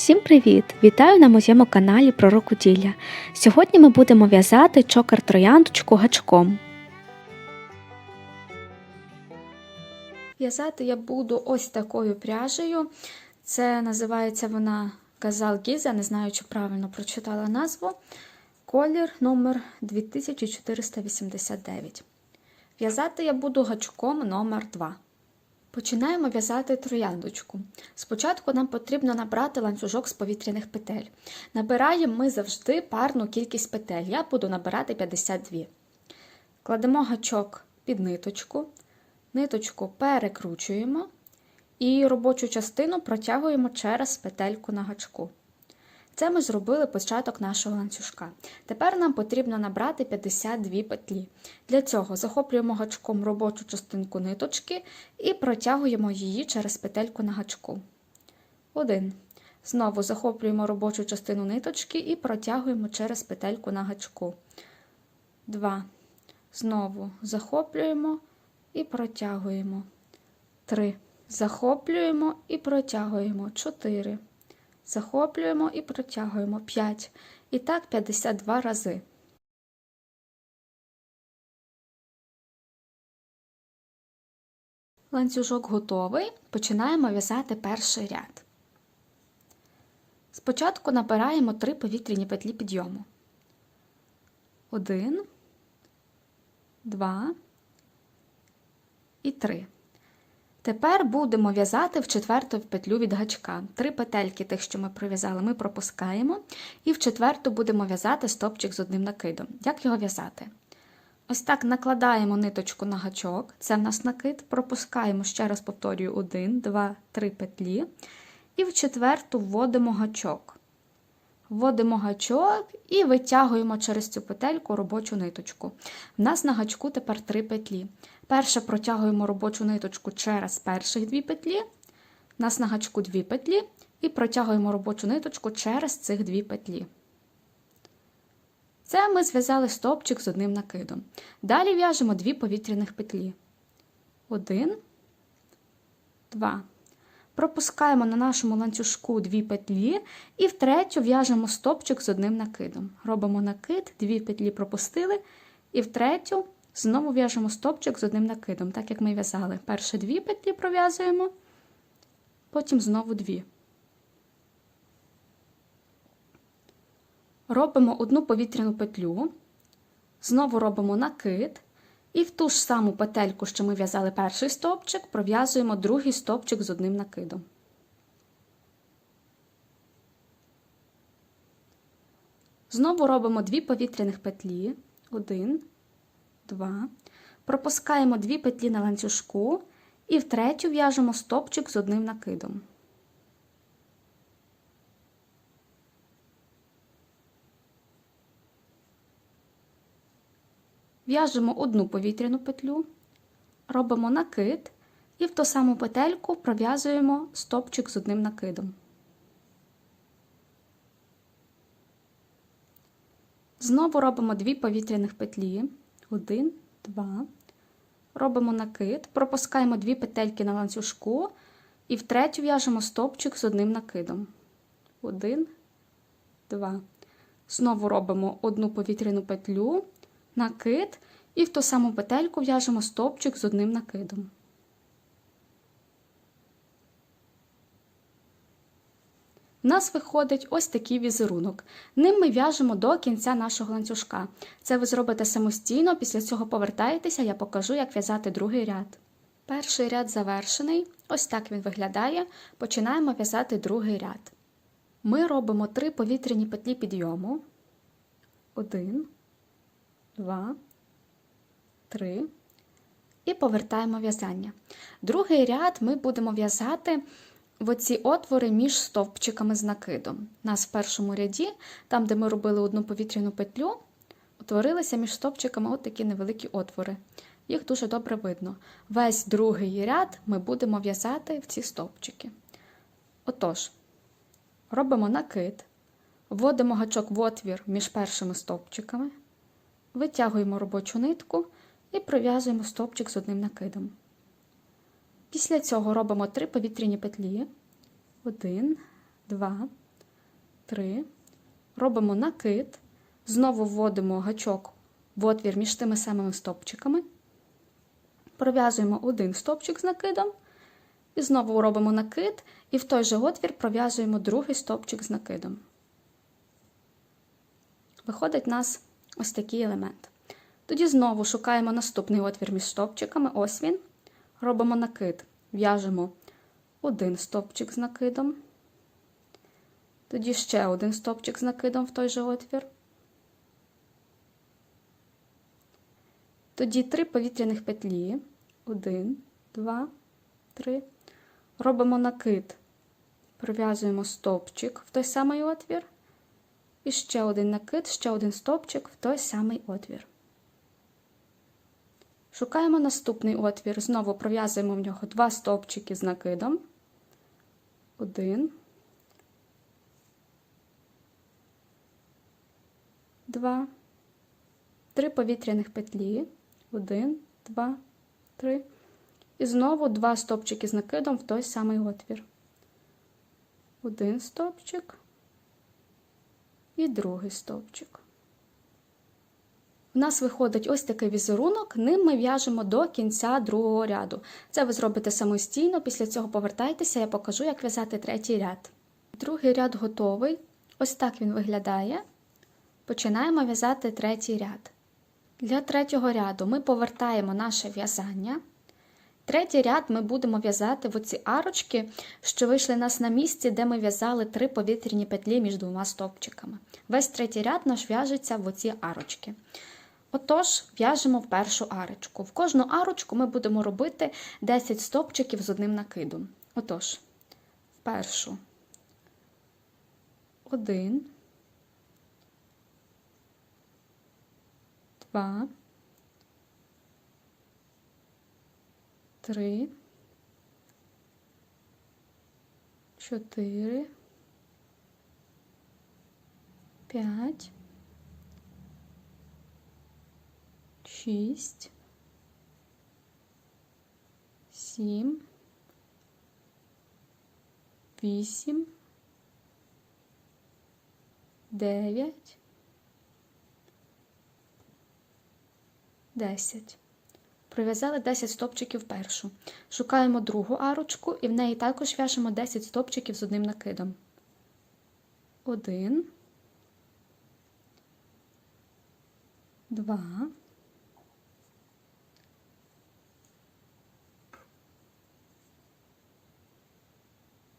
Всім привіт! Вітаю на моєму каналі про рукоділля. Сьогодні ми будемо в'язати чокер трояндочку гачком. В'язати я буду ось такою пряжею. Це називається вона Газал Гіза, не знаю, чи правильно прочитала назву. Колір номер 2489. В'язати я буду гачком номер 2 Починаємо в'язати трояндочку. Спочатку нам потрібно набрати ланцюжок з повітряних петель. Набираємо ми завжди парну кількість петель. Я буду набирати 52. Кладемо гачок під ниточку, ниточку перекручуємо і робочу частину протягуємо через петельку на гачку. Це ми зробили початок нашого ланцюжка. Тепер нам потрібно набрати 52 петлі. Для цього захоплюємо гачком робочу частинку ниточки і протягуємо її через петельку на гачку. 1. Знову захоплюємо робочу частину ниточки і протягуємо через петельку на гачку. 2. Знову захоплюємо і протягуємо. 3. Захоплюємо і протягуємо. 4 захоплюємо і протягуємо 5. І так 52 рази. Ланцюжок готовий. Починаємо в'язати перший ряд. Спочатку набираємо 3 повітряні петлі підйому. 1, 2 і 3. Тепер будемо в'язати в четверту петлю від гачка. Три петельки, тих, що ми пров'язали, ми пропускаємо. І в четверту будемо в'язати стопчик з одним накидом. Як його в'язати? Ось так накладаємо ниточку на гачок, це в нас накид, пропускаємо, ще раз повторюю, 1, 2, 3 петлі. І в четверту вводимо гачок. Вводимо гачок і витягуємо через цю петельку робочу ниточку. У нас на гачку тепер 3 петлі. Перше протягуємо робочу ниточку через перших дві петлі, на гачку дві петлі, і протягуємо робочу ниточку через цих дві петлі. Це ми зв'язали стовпчик з одним накидом. Далі в'яжемо дві повітряних петлі. Один, два. Пропускаємо на нашому ланцюжку дві петлі і втретю в'яжемо стопчик з одним накидом. Робимо накид, дві петлі пропустили, і втретю знову в'яжемо стопчик з одним накидом, так як ми в'язали. Перше дві петлі пров'язуємо, потім знову дві. Робимо одну повітряну петлю, знову робимо накид. І в ту ж саму петельку, що ми в'язали перший стовпчик, пров'язуємо другий стовпчик з одним накидом. Знову робимо дві повітряних петлі. Один, два. Пропускаємо дві петлі на ланцюжку і в третю в'яжемо стовпчик з одним накидом. В'яжемо одну повітряну петлю, робимо накид і в ту саму петельку пров'язуємо стопчик з одним накидом. Знову робимо дві повітряних петлі, один, два. Робимо накид, пропускаємо дві петельки на ланцюжку і в третю в'яжемо стопчик з одним накидом. Один, два. Знову робимо одну повітряну петлю накид і в ту саму петельку в'яжемо стовпчик з одним накидом. У нас виходить ось такий візерунок. Ним ми в'яжемо до кінця нашого ланцюжка. Це ви зробите самостійно, після цього повертаєтеся, я покажу, як в'язати другий ряд. Перший ряд завершений, ось так він виглядає. Починаємо в'язати другий ряд. Ми робимо три повітряні петлі підйому. Один, два, три. І повертаємо в'язання. Другий ряд ми будемо в'язати в оці отвори між стовпчиками з накидом. Нас в першому ряді, там, де ми робили одну повітряну петлю, утворилися між стовпчиками от такі невеликі отвори. Їх дуже добре видно. Весь другий ряд ми будемо в'язати в ці стовпчики. Отож, робимо накид, вводимо гачок в отвір між першими стовпчиками, витягуємо робочу нитку і пров'язуємо стовпчик з одним накидом. Після цього робимо три повітряні петлі. Один, два. три. Робимо накид. Знову вводимо гачок в отвір між тими самими стопчиками. Пров'язуємо один стопчик з накидом. І знову робимо накид, і в той же отвір пров'язуємо другий стопчик з накидом. Виходить у нас ось такий елемент. Тоді знову шукаємо наступний отвір між стопчиками. Ось він. Робимо накид. В'яжемо один стопчик з накидом. Тоді ще один стопчик з накидом в той же отвір. Тоді три повітряних петлі. Один, два, три. Робимо накид. Пров'язуємо стопчик в той самий отвір. І ще один накид, ще один стопчик в той самий отвір. Шукаємо наступний отвір. Знову пров'язуємо в нього два стовпчики з накидом. Один. Два. Три повітряних петлі. Один, два, три. І знову два стовпчики з накидом в той самий отвір. Один стовпчик і другий стовпчик. У нас виходить ось такий візерунок, ним ми в'яжемо до кінця другого ряду. Це ви зробите самостійно, після цього повертайтеся, я покажу, як в'язати третій ряд. Другий ряд готовий. Ось так він виглядає. Починаємо в'язати третій ряд. Для третього ряду ми повертаємо наше в'язання. Третій ряд ми будемо в'язати в оці арочки, що вийшли нас на місці, де ми в'язали три повітряні петлі між двома стовпчиками. Весь третій ряд наш в'яжеться в оці арочки. Отож, в'яжемо в першу арочку. В кожну арочку ми будемо робити 10 стовпчиків з одним накидом. Отож, в першу один, два, три, чотири, п'ять, шість, сім, вісім, дев'ять, десять. Пров'язали 10 стопчиків першу. Шукаємо другу арочку і в неї також в'яжемо 10 стопчиків з одним накидом. Один, два,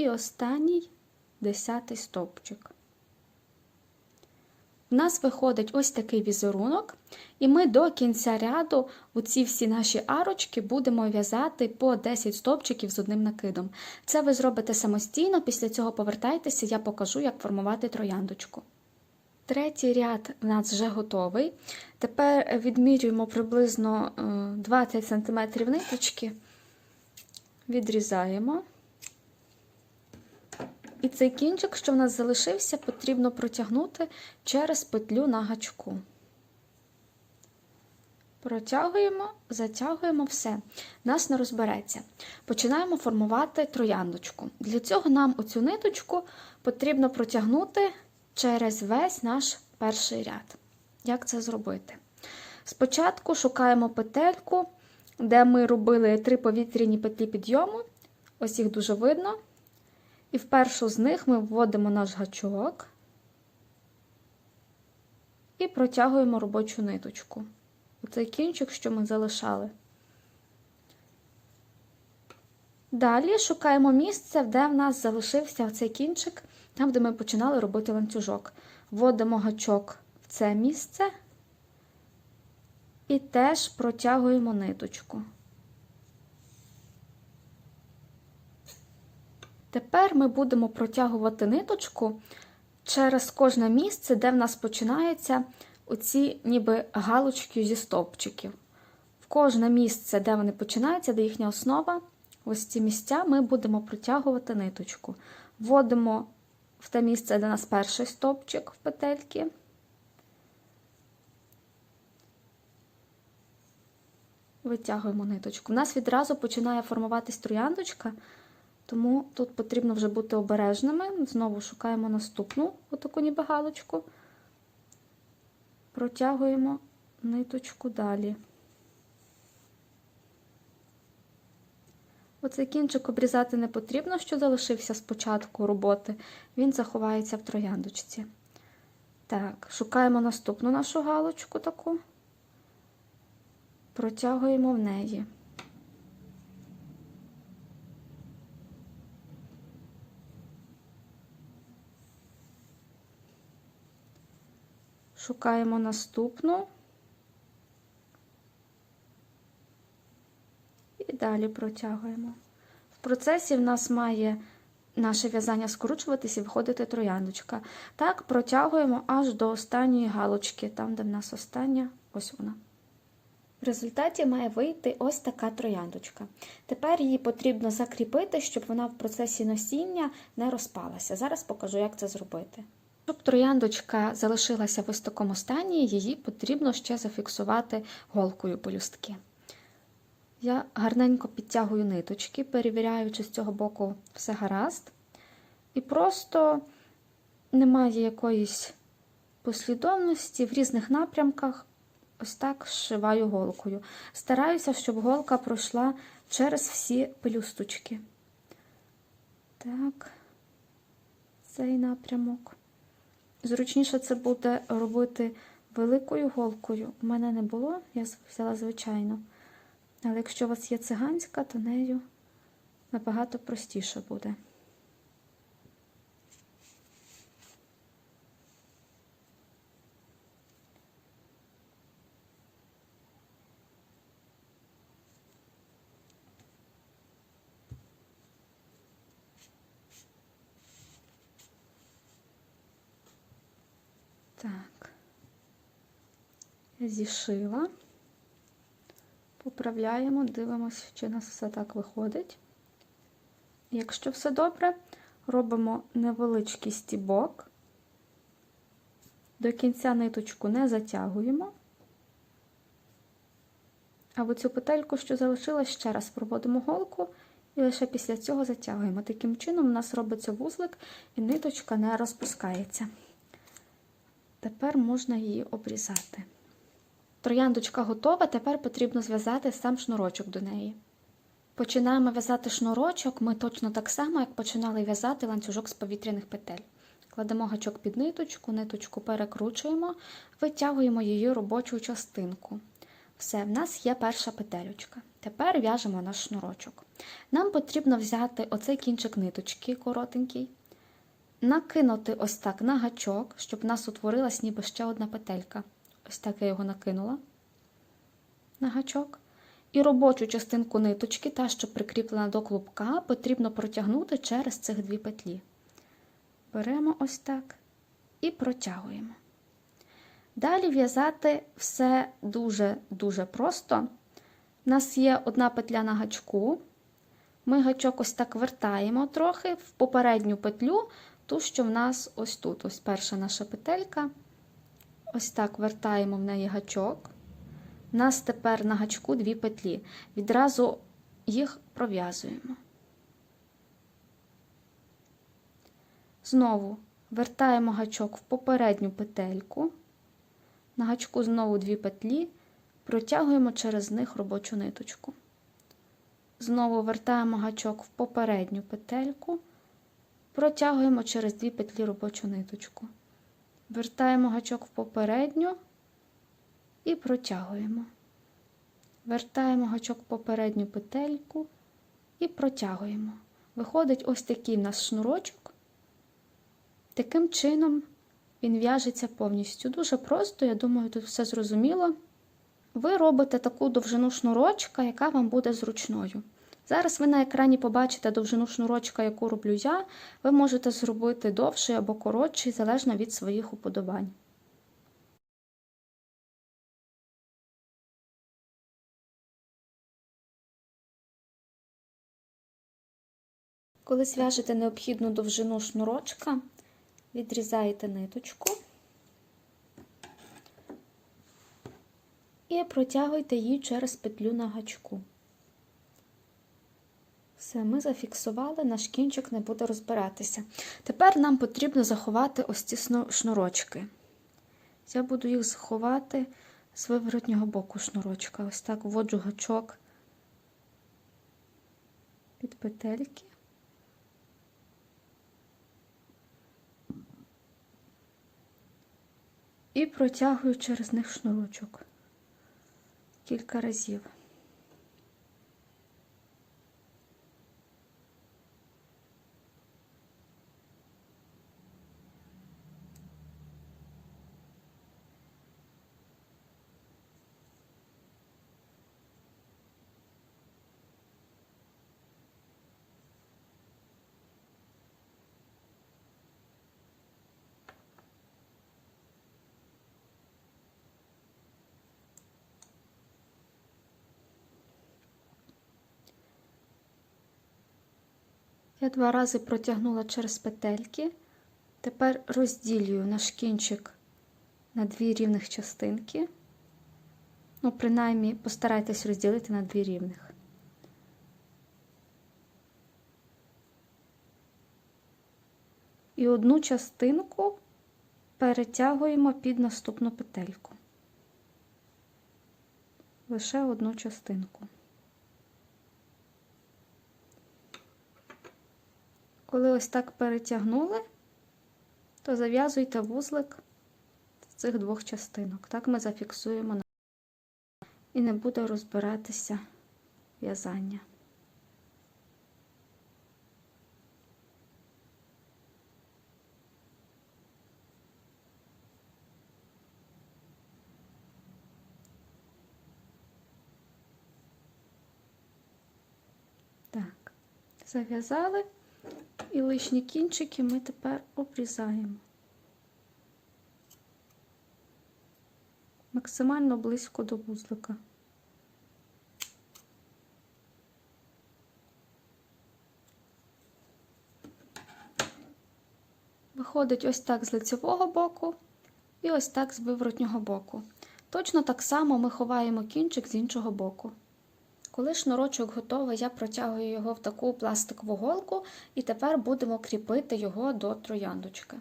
і останній десятий стовпчик. У нас виходить ось такий візерунок, і ми до кінця ряду у ці всі наші арочки будемо в'язати по 10 стовпчиків з одним накидом. Це ви зробите самостійно, після цього повертайтеся, я покажу, як формувати трояндочку. Третій ряд у нас вже готовий. Тепер відмірюємо приблизно 20 см ниточки, відрізаємо. І цей кінчик, що в нас залишився, потрібно протягнути через петлю на гачку. Протягуємо, затягуємо все. Нас не розбереться. Починаємо формувати трояндочку. Для цього нам оцю ниточку потрібно протягнути через весь наш перший ряд. Як це зробити? Спочатку шукаємо петельку, де ми робили три повітряні петлі підйому. Ось їх дуже видно. І в першу з них ми вводимо наш гачок і протягуємо робочу ниточку. Оцей кінчик, що ми залишали. Далі шукаємо місце, де в нас залишився цей кінчик, там, де ми починали робити ланцюжок. Вводимо гачок в це місце і теж протягуємо ниточку. Тепер ми будемо протягувати ниточку через кожне місце, де в нас починаються оці ніби галочки зі стовпчиків. В кожне місце, де вони починаються, де їхня основа, ось ці місця ми будемо протягувати ниточку. Вводимо в те місце, де у нас перший стовпчик в петельки. Витягуємо ниточку. У нас відразу починає формуватись трояндочка, тому тут потрібно вже бути обережними. Знову шукаємо наступну отаку ніби галочку, протягуємо ниточку далі. Оцей кінчик обрізати не потрібно, що залишився з початку роботи, він заховається в трояндочці. Так, шукаємо наступну нашу галочку таку, протягуємо в неї. Шукаємо наступну. І далі протягуємо. В процесі в нас має наше в'язання скручуватись і виходити трояндочка. Так, протягуємо аж до останньої галочки, там, де в нас остання, ось вона. В результаті має вийти ось така трояндочка. Тепер її потрібно закріпити, щоб вона в процесі носіння не розпалася. Зараз покажу, як це зробити. Щоб трояндочка залишилася в ось такому стані, її потрібно ще зафіксувати голкою полюстки. Я гарненько підтягую ниточки, перевіряю, чи з цього боку все гаразд. І просто немає якоїсь послідовності в різних напрямках. Ось так зшиваю голкою. Стараюся, щоб голка пройшла через всі пелюсточки. Так, цей напрямок. Зручніше це буде робити великою голкою. У мене не було, я взяла звичайно. Але якщо у вас є циганська, то нею набагато простіше буде. Так, зішила. Поправляємо, дивимося, чи у нас все так виходить. Якщо все добре, робимо невеличкий стібок, до кінця ниточку не затягуємо, а в цю петельку, що залишилась, ще раз проводимо голку і лише після цього затягуємо. Таким чином, у нас робиться вузлик і ниточка не розпускається. Тепер можна її обрізати. Трояндочка готова, тепер потрібно зв'язати сам шнурочок до неї. Починаємо в'язати шнурочок ми точно так само, як починали в'язати ланцюжок з повітряних петель. Кладемо гачок під ниточку, ниточку перекручуємо, витягуємо її робочу частинку. Все, в нас є перша петелючка. Тепер в'яжемо наш шнурочок. Нам потрібно взяти оцей кінчик ниточки коротенький, накинути ось так на гачок, щоб в нас утворилась ніби ще одна петелька. Ось так я його накинула на гачок. І робочу частинку ниточки, та, що прикріплена до клубка, потрібно протягнути через цих дві петлі. Беремо ось так і протягуємо. Далі в'язати все дуже-дуже просто. У нас є одна петля на гачку. Ми гачок ось так вертаємо трохи в попередню петлю, ту, що в нас ось тут. Ось перша наша петелька. Ось так вертаємо в неї гачок. У нас тепер на гачку дві петлі. Відразу їх пров'язуємо. Знову вертаємо гачок в попередню петельку. На гачку знову дві петлі, протягуємо через них робочу ниточку. Знову вертаємо гачок в попередню петельку, протягуємо через дві петлі робочу ниточку. Вертаємо гачок в попередню і протягуємо. Вертаємо гачок в попередню петельку і протягуємо. Виходить ось такий в нас шнурочок. Таким чином він в'яжеться повністю. Дуже просто, я думаю, тут все зрозуміло. Ви робите таку довжину шнурочка, яка вам буде зручною. Зараз ви на екрані побачите довжину шнурочка, яку роблю я. Ви можете зробити довший або коротший, залежно від своїх уподобань. Коли зв'яжете необхідну довжину шнурочка, відрізаєте ниточку і протягуйте її через петлю на гачку. Все, ми зафіксували, наш кінчик не буде розбиратися. Тепер нам потрібно заховати ось ці шнурочки. Я буду їх заховати з виворотнього боку шнурочка. Ось так вводжу гачок під петельки. І протягую через них шнурочок кілька разів. Я два рази протягнула через петельки. Тепер розділюю наш кінчик на дві рівних частинки. Ну, принаймні, постарайтесь розділити на дві рівних. І одну частинку перетягуємо під наступну петельку. Лише одну частинку. Коли ось так перетягнули, то зав'язуйте вузлик з цих двох частинок. Так ми зафіксуємо і не буде розбиратися в'язання. Так, зав'язали. І лишні кінчики ми тепер обрізаємо максимально близько до вузлика. Виходить ось так з лицевого боку і ось так з виворотнього боку. Точно так само ми ховаємо кінчик з іншого боку. Коли шнурочок готовий, я протягую його в таку пластикову голку, і тепер будемо кріпити його до трояндочки.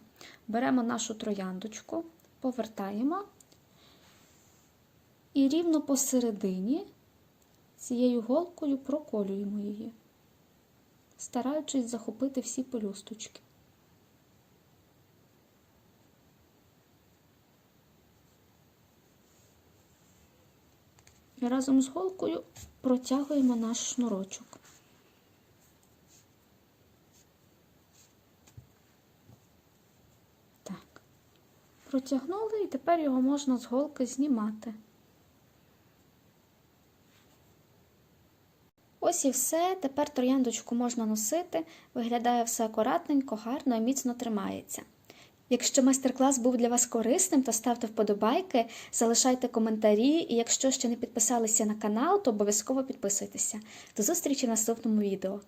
Беремо нашу трояндочку, повертаємо і рівно посередині цією голкою проколюємо її, стараючись захопити всі пелюсточки. Разом з голкою протягуємо наш шнурочок. Так, протягнули і тепер його можна з голки знімати. Ось і все. Тепер трояндочку можна носити, виглядає все акуратненько, гарно і міцно тримається. Якщо майстер-клас був для вас корисним, то ставте вподобайки, залишайте коментарі, і якщо ще не підписалися на канал, то обов'язково підписуйтеся. До зустрічі в наступному відео.